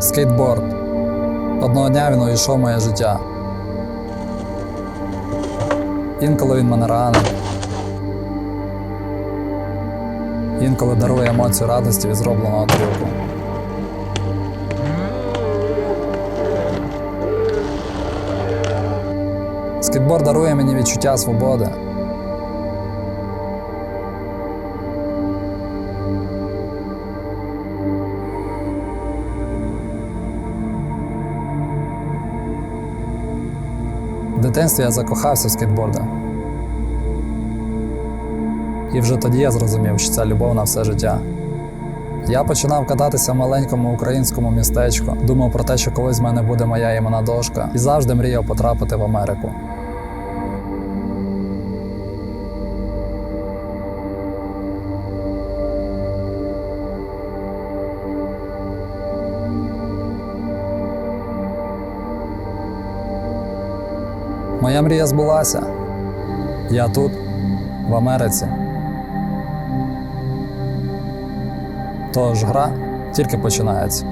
Скейтборд. Одного дня він увійшов моє життя. Інколи він мене ранить. Інколи дарує емоцію радості від зробленого трюку. Скейтборд дарує мені відчуття свободи. В дитинстві я закохався в скейтборда. І вже тоді я зрозумів, що це любов на все життя. Я починав кататися в маленькому українському містечку, думав про те, що колись в мене буде моя імена дошка, і завжди мріяв потрапити в Америку. Моя мрія збулася. Я тут, в Америці. Тож гра тільки починається.